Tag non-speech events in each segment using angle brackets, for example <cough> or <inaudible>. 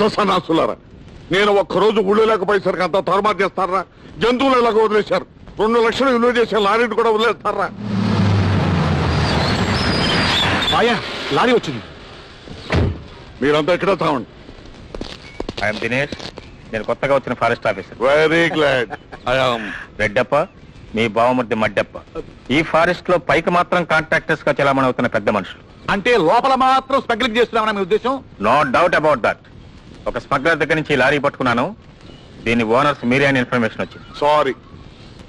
చెత్త సన్నాసులారా నేను ఒక్కరోజు ఊళ్ళో లేకపోయేసరికి అంత తరమారు చేస్తారా? జంతువులు ఎలాగ వదిలేశారు? రెండు లక్షలు విలువ చేసే లారీని కూడా వదిలేస్తారా? ఆయా లారీ వచ్చింది. మీరంతా ఇక్కడ తావండి ఐఎమ్ దినేష్. నేను కొత్తగా వచ్చిన forest officer. Very glad. <laughs> Reddappa మీ బావమూర్తి మడ్డప్ప. ఈ ఫారెస్ట్లో పైకి మాత్రం కాంట్రాక్టర్స్గా చలామణి అవుతున్న పెద్ద మనుషులు. అంటే లోపల మాత్రం స్పెగ్లింగ్ చేస్తున్నామని మీ ఉద్దేశం? నో డౌట్ అబౌట్ దట్ ఒక స్మగ్లర్ దగ్గర నుంచి ఈ లారీ పట్టుకున్నాను. దీని ఓనర్స్ మీరే అని ఇన్ఫర్మేషన్ వచ్చింది. సారీ.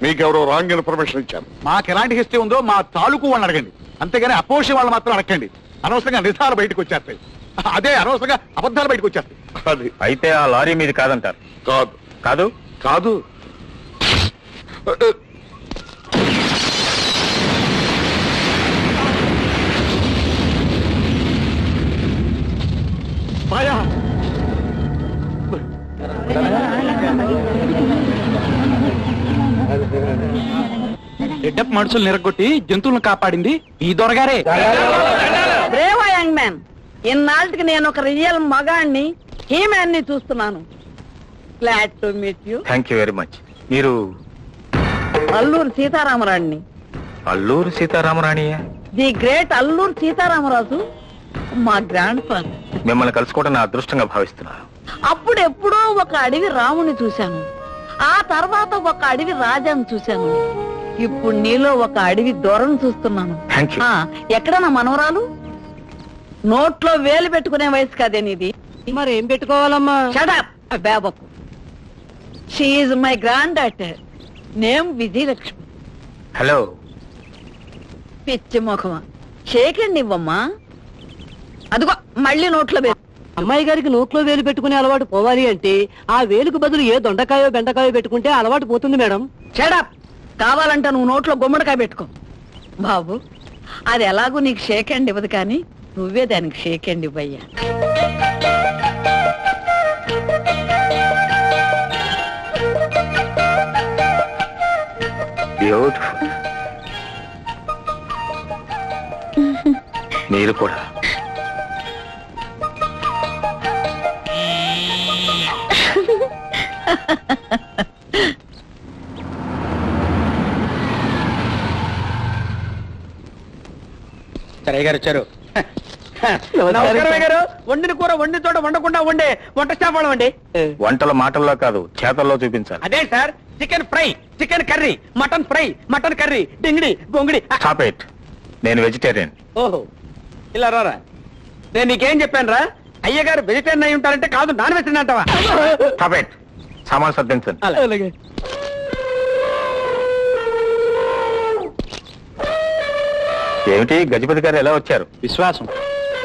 మీకెవరో రాంగ్ ఇన్ఫర్మేషన్ ఇచ్చాను మాకు ఎలాంటి హిస్టరీ ఉందో మా తాలూకు వాళ్ళని అడగండి. అంతేగాని అపోషి వాళ్ళు మాత్రం అడగండి. అనవసరంగా నిజాలు బయటకు వచ్చేస్తాయి. అదే అనవసరంగా అబద్ధాలు బయటకు వచ్చేస్తాయి. అది. అయితే ఆ లారీ మీది కాదంటారు? కాదు. కాదు? కాదు. మాయా రెడ్డప్ మనుషులు నిరగొట్టి జంతువులను కాపాడింది ఈ దొరగారే. బ్రేవ్ యంగ్ మ్యాన్ ఇన్నాళ్ళకి నేను ఒక రియల్ మగాణ్ణి హీమ్యాన్ని చూస్తున్నాను. Glad to meet you thank you very much మీరు అల్లూరు సీతారామరాణ్ణి. అల్లూరు సీతారామరాణియే? ది గ్రేట్ అల్లూరు సీతారామరాజు మా గ్రాండ్ ఫాదర్ మిమ్మల్ని కలుసుకోవడం నా అదృష్టంగా భావిస్తున్నాను. అప్పుడు ఎప్పుడో ఒక అడవి రాముని చూశాను. ఆ తర్వాత ఒక అడవి రాజాను చూశాను. ఇప్పుడు నీలో ఒక అడవి దొరను చూస్తున్నాను. ఆ, ఎక్కడ నా మనవరాలు? నోట్లో వేలు పెట్టుకునే వయసు కాదే నీది. మరి ఏం పెట్టుకోవాలమ్మా? Shut up she my granddaughter name Vijayalakshmi hello పిచ్చి ముఖమా. షేకండి ఇవ్వమ్మా. అదిగో మళ్ళీ నోట్లో వేలు. అమ్మాయి గారికి నోట్లో వేలు పెట్టుకునే అలవాటు పోవాలి అంటే ఆ వేలుకు బదులు ఏ దొండకాయో బెండకాయో పెట్టుకుంటే అలవాటు పోతుంది మేడం. షడప్ కావాలంటే నువ్వు నోట్లో గుమ్మడికాయ పెట్టుకో. బాబు అది ఎలాగూ నీకు షేక్ హ్యాండ్ ఇవ్వదు కానీ నువ్వే దానికి షేక్ హ్యాండ్ ఇవ్వయ్యా. బ్యూటిఫుల్ మీరు కూడా. <laughs> సరే గారు వచ్చారు. గారు. వండిన కూర వండిన చోట వండకుండా వండే వంట స్టాఫ్ వాళ్ళం అండి. వంటల మాటల్లో కాదు చేతల్లో చూపించాలి. అదే sir chicken fry chicken curry mutton fry mutton curry డింగిడి గొంగిడి ఇట్ నేను వెజిటేరియన్ ఓహో ఇలా రారా? నేను నీకేం చెప్పాను రా అయ్య గారు వెజిటేరియన్ అయి ఉంటారంటే కాదు నాన్ వెజిటేరియన్ అంటావా? ఇట్ సామాన్ సర్దించండి. అలాగే. ఏమిటి? గజపతి గారు ఎలా వచ్చారు? విశ్వాసం.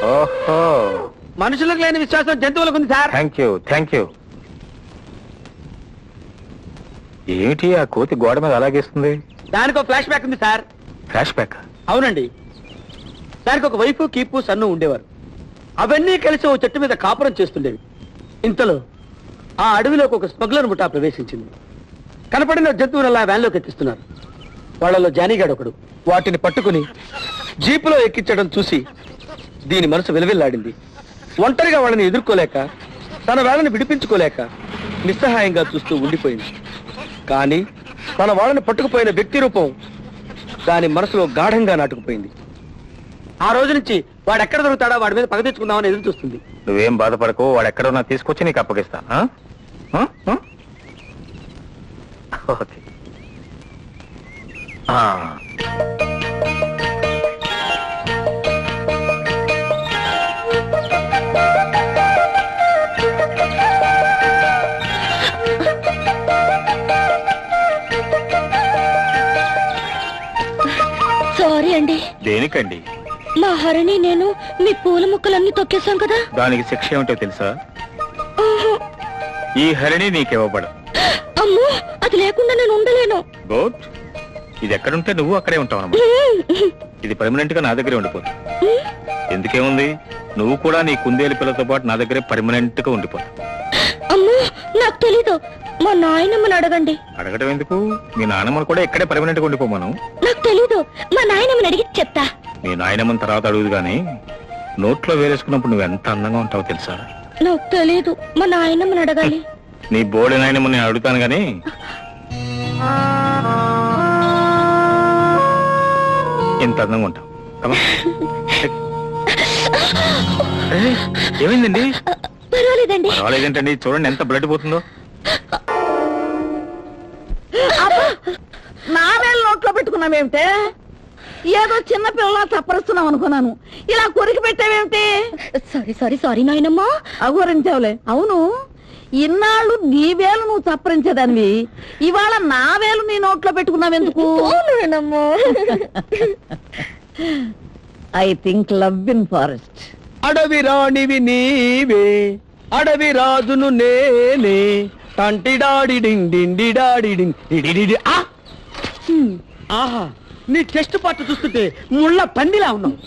ఓహో. మనుషులకు లేని విశ్వాసం జంతువులకు ఉంది sir. Thank you thank you ఏమిటి ఆ కోతి గోడ మీద అలాగేస్తుంది? దానికి ఒక ఫ్లాష్ బ్యాక్ ఉంది సార్. ఫ్లాష్ బ్యాక్ అవునండి. దానికి ఒక వైఫ్ కీపు సన్ను ఉండేవారు. అవన్నీ కలిసి ఓ చెట్టు మీద కాపురం చేస్తుండేవి. ఇంతలో ఆ అడవిలోకి ఒక స్మగ్లర్ ముఠా ప్రవేశించింది. కనపడిన జంతువులు అలా వ్యాన్లోకి ఎక్కిస్తున్నారు. వాళ్ళలో జానీగాడు ఒకడు. వాటిని పట్టుకుని జీపులో ఎక్కించడం చూసి దీని మనసు విలవిల్లాడింది ఒంటరిగా వాళ్ళని ఎదుర్కోలేక తన వాళ్ళని విడిపించుకోలేక నిస్సహాయంగా చూస్తూ ఉండిపోయింది కానీ తన వాళ్ళని పట్టుకుపోయిన వ్యక్తి రూపం దాని మనసులో గాఢంగా నాటుకుపోయింది ఆ రోజు నుంచి వాడు ఎక్కడ దొరుకుతాడో వాడి మీద పగ తెచ్చుకుందామని ఎదురు చూస్తుంది నువ్వేం బాధపడకు వాడు ఎక్కడ ఉన్నా తీసుకొచ్చి నీకు అప్పగిస్తా ఆ? ఆ? ఆ? ఓకే ఆ. సారీ అండి. దేనికండి? మా హరిని నేను మీ పూల ముక్కలన్నీ తొక్కేశాం కదా. దానికి శిక్ష ఏమిటో తెలుసా? ఈ హరిణి నీకివ్వబడు. అమ్మో అది లేకుండా నేను ఉండలేను. గుడ్ ఇది ఎక్కడుంటే నువ్వు అక్కడే ఉంటావు ఇది పర్మనెంట్గా నా దగ్గరే ఉండిపోతుంది ఎందుకేముంది? నువ్వు కూడా నీ కుందేలు పిల్లతో పాటు నా దగ్గరే పర్మనెంట్గా ఉండిపోతావు. అమ్మో నాకు తెలీదు. మా నాయనమ్మని అడగండి. అడగడం ఎందుకు? మీ నాన్నమ్మను కూడా ఇక్కడే పర్మనెంట్గా ఉండిపోమను. నాకు తెలీదు. మా నాయనమ్మని అడిగి చెప్తా. మీ నాయనమ్మని తర్వాత అడుగుదు గాని నోట్లో వేరేసుకున్నప్పుడు నువ్వు ఎంత అందంగా ఉంటావో తెలుసా? నాకు తెలీదు. మా నాయనమ్మని అడగాలి. <laughs> నీ బోడి నాయనమ్మ నేను అడుగుతాను గాని ఇంత అందంగా ఉంటావు. కమా. <laughs> ఏయ్, ఏమైందండి? పర్వాలేదండి. పర్వాలేదేంటండి. చూడండి ఎంత బ్లడ్ పోతుందో. నా వేలు నోట్లో పెట్టుకున్నావేమిటే? ఏదో చిన్న పిల్లలా చప్పరిస్తున్నావు అనుకున్నాను. ఇలా కొరికి పెట్టావేమిటి? సారీ సారీ సారీ నాయనమ్మా. అఘోరించావులే. అవును. ఇన్నాళ్ళు నీ వేలు నువ్వు చప్పరించేదానివి. ఇవాళ నా వేలు నీ నోట్లో పెట్టుకున్నావెందుకు? I think love in forest అడవి రాణివి నీవే అడవి రాజును నేనే. డింగ్ డిండిడాడి డింగ్ డిడిడిడి. ఆహా నీ టెస్ట్ పార్ట్ చూస్తుంటే ముళ్ళ పందిలా ఉన్నావు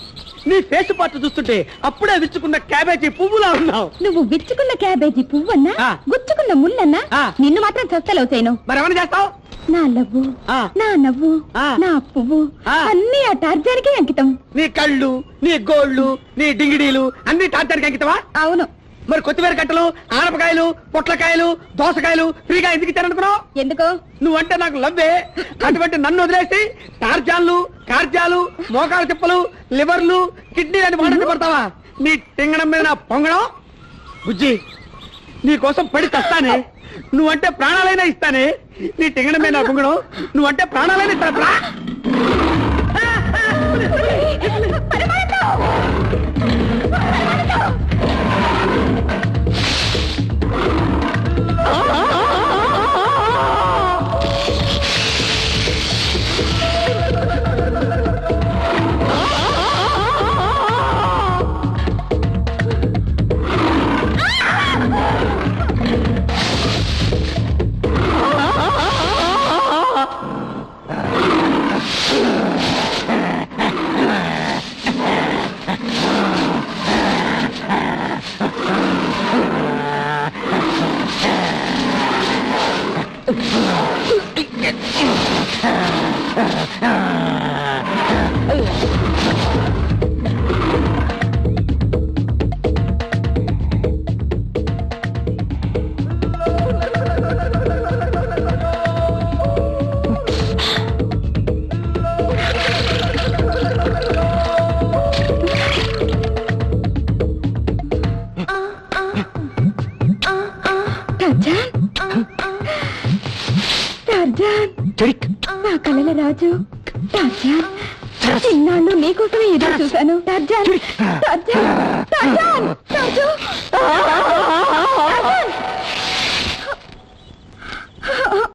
నీ ఫేస్ పార్ట్ చూస్తుంటే అప్పుడే విచ్చుకున్న క్యాబేజీ పువ్వులా ఉన్నావు నువ్వు విచ్చుకున్న క్యాబేజీ పువ్వన్నా ఆ. గుచ్చుకున్న ముళ్ళన్నా ఆ. నిన్ను మాత్రం చస్తలవుతాను మరి ఏమైనా చేస్తావు నా లవ్వు ఆ. నా నవ్వు ఆ. నా పువ్వు ఆ. అన్ని ఆ టార్జానికే అంకితం నీ కళ్ళు నీ గోళ్ళు నీ డింగిడీలు అన్ని టాటానికి అంకితవా అవును మరి కొత్తిమీర కట్టలు ఆనపకాయలు పొట్లకాయలు దోసకాయలు ఫ్రీగా ఎందుకు ఇచ్చారనుకున్నావు? ఎందుకు? నువ్వంటే నాకు లవ్వే. అటువంటి నన్ను వదిలేసి టార్జాన్లు కార్జాలు మోకాల తిప్పలు లివర్లు కిడ్నీలు అని మాట పడతావా? నీ టింగడం మీద నా పొంగడం? బుజ్జి నీ కోసం పడి తస్తానే నువ్వంటే ప్రాణాలైనా ఇస్తానే. నీ టింగడం మీద నా పొంగడం నువ్వంటే ప్రాణాలైనా ఇస్తా ప్రా! Uh-huh. చెడిక్ నా కళల రాజు. టార్జాన్ చిన్నాళ్ళు నీకోసమే ఎదురు చూశాను. Tarzan Tarzan